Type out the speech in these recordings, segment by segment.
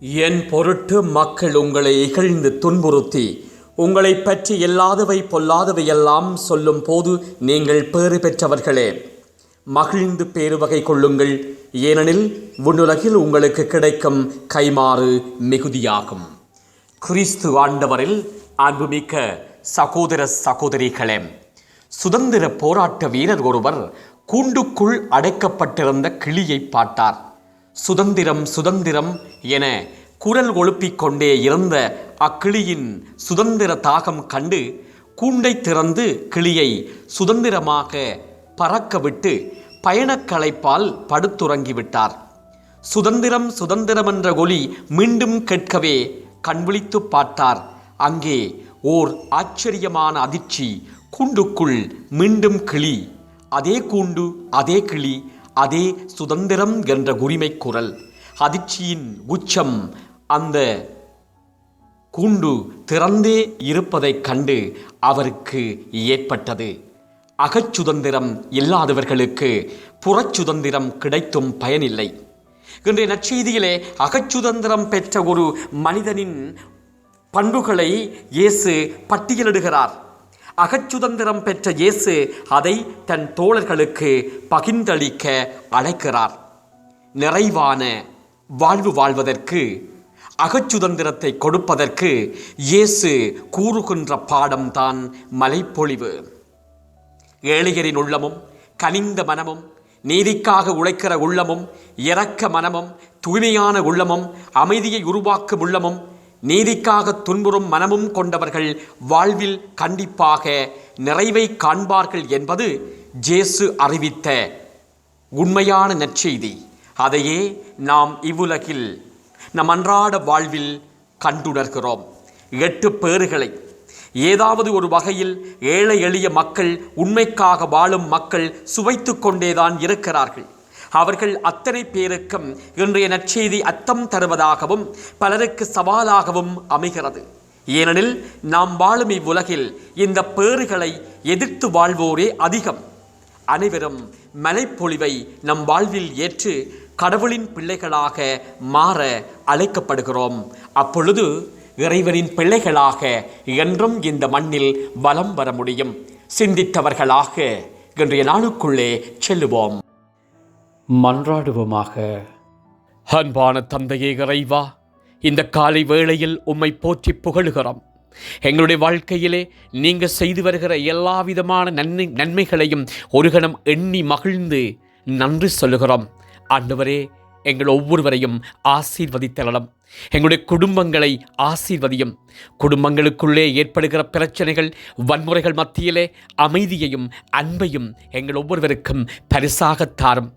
என் பொருட்டு மக்கள் உங்களை இகழ்ந்து துன்புறுத்தி உங்களை பற்றி இல்லாதவை பொல்லாதவை எல்லாம் சொல்லும் போது நீங்கள் பேறு பெற்றவர்களே. மகிழ்ந்து பேறு வகை கொள்ளுங்கள். ஏனெனில் விண்ணுலகில் உங்களுக்கு கிடைக்கும் கைமாறு மிகுதியாகும். கிறிஸ்து ஆண்டவரில் அன்புமிக்க சகோதர சகோதரிகளே சுதந்திர போராட்ட வீரர் ஒருவர் கூண்டுக்குள் அடைக்கப்பட்டிருந்த கிளியை பார்த்தார். சுதந்திரம் சுதந்திரம் என குரல் ஒழுப்பிக் கொண்டே இருந்த அக்கிளியின் சுதந்திர தாகம் கண்டு கூண்டை திறந்து கிளியை சுதந்திரமாக பறக்கவிட்டு பயணக்களைப்பால் படுத்துறங்கிவிட்டார். சுதந்திரம் சுதந்திரம் என்ற ஒலி மீண்டும் கேட்கவே கண்விழித்து பார்த்தார். அங்கே ஓர் ஆச்சரியமான அதிர்ச்சி கூண்டுக்குள் மீண்டும் கிளி. அதே கூண்டு அதே கிளி அதே சுதந்திரம் என்ற உரிமை குரல். அதிர்ச்சியின் உச்சம் அந்த கூண்டு திறந்தே இருப்பதைக் கண்டு அவருக்கு ஏற்பட்டது. அகச்சுதந்திரம் இல்லாதவர்களுக்கு புறச்சுதந்திரம் கிடைத்தும் பயனில்லை. இன்றைய நற்செய்தியிலே அகச்சுதந்திரம் பெற்ற ஒரு மனிதனின் பண்புகளை இயேசு பட்டியலிடுகிறார். அகச்சுதந்திரம் பெற்ற இயேசு அதை தன் தோழர்களுக்கு பகிர்ந்தளிக்க அழைக்கிறார். நிறைவான வாழ்வு வாழ்வதற்கு அகச்சுதந்திரத்தை கொடுப்பதற்கு இயேசு கூறுகின்ற பாடம்தான் மலைப்பொழிவு. ஏழையரின் உள்ளமும் கனிந்த மனமும் நீதிக்காக உழைக்கிற உள்ளமும் இரக்க மனமும் தூய்மையான உள்ளமும் அமைதியை உருவாக்கும் உள்ளமும் நீதிக்காக துன்புறும் மனமும் கொண்டவர்கள் வாழ்வில் கண்டிப்பாக நிறைவை காண்பார்கள் என்பது ஜேசு அறிவித்த உண்மையான நற்செய்தி. அதையே நாம் இவ்வுலகில் நம் அன்றாட வாழ்வில் கண்டுணர்கிறோம். எட்டு பேறுகளை. ஏதாவது ஒரு வகையில் ஏழை எளிய மக்கள் உண்மைக்காக வாழும் மக்கள் சுவைத்து கொண்டேதான் இருக்கிறார்கள். அவர்கள் அத்தனை பேருக்கும் இன்றைய நற்செய்தி அர்த்தம் தருவதாகவும் பலருக்கு சவாலாகவும் அமைகிறது. ஏனெனில் நாம் வாழும் இவ்வுலகில் இந்த பேறுகளை எதிர்த்து வாழ்வோரே அதிகம். அனைவரும் மலைப்பொழிவை நம் வாழ்வில் ஏற்று கடவுளின் பிள்ளைகளாக மாற அழைக்கப்படுகிறோம். அப்பொழுது இறைவனின் பிள்ளைகளாக என்றும் இந்த மண்ணில் வலம் வர முடியும். சிந்தித்தவர்களாக இன்றைய நாளுக்குள்ளே செல்லுவோம். மன்றாடுவோமாக. அன்பான தந்தையே இறைவா இந்த காலை வேளையில் உம்மை போற்றி புகழுகிறோம். எங்களுடைய வாழ்க்கையிலே நீங்கள் செய்து வருகிற எல்லா விதமான நன்மை நன்மைகளையும் ஒரு கணம் எண்ணி மகிழ்ந்து நன்றி சொல்லுகிறோம். ஆண்டவரே எங்கள் ஒவ்வொருவரையும் ஆசீர்வதித்தரலாம் எங்களுடைய குடும்பங்களை ஆசீர்வதியும் குடும்பங்களுக்குள்ளே ஏற்படுகிற பிரச்சனைகள் வன்முறைகள் மத்தியிலே அமைதியையும் அன்பையும் எங்கள் ஒவ்வொருவருக்கும் பரிசாகத் தாரும்.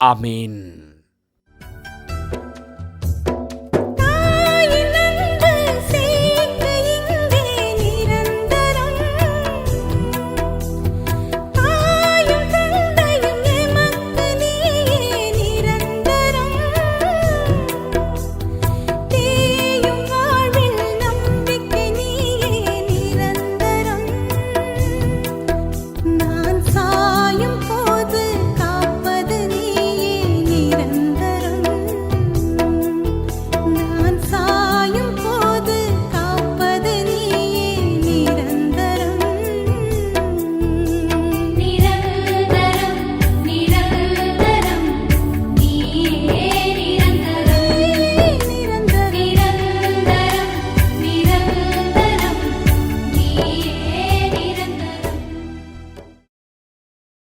Amén.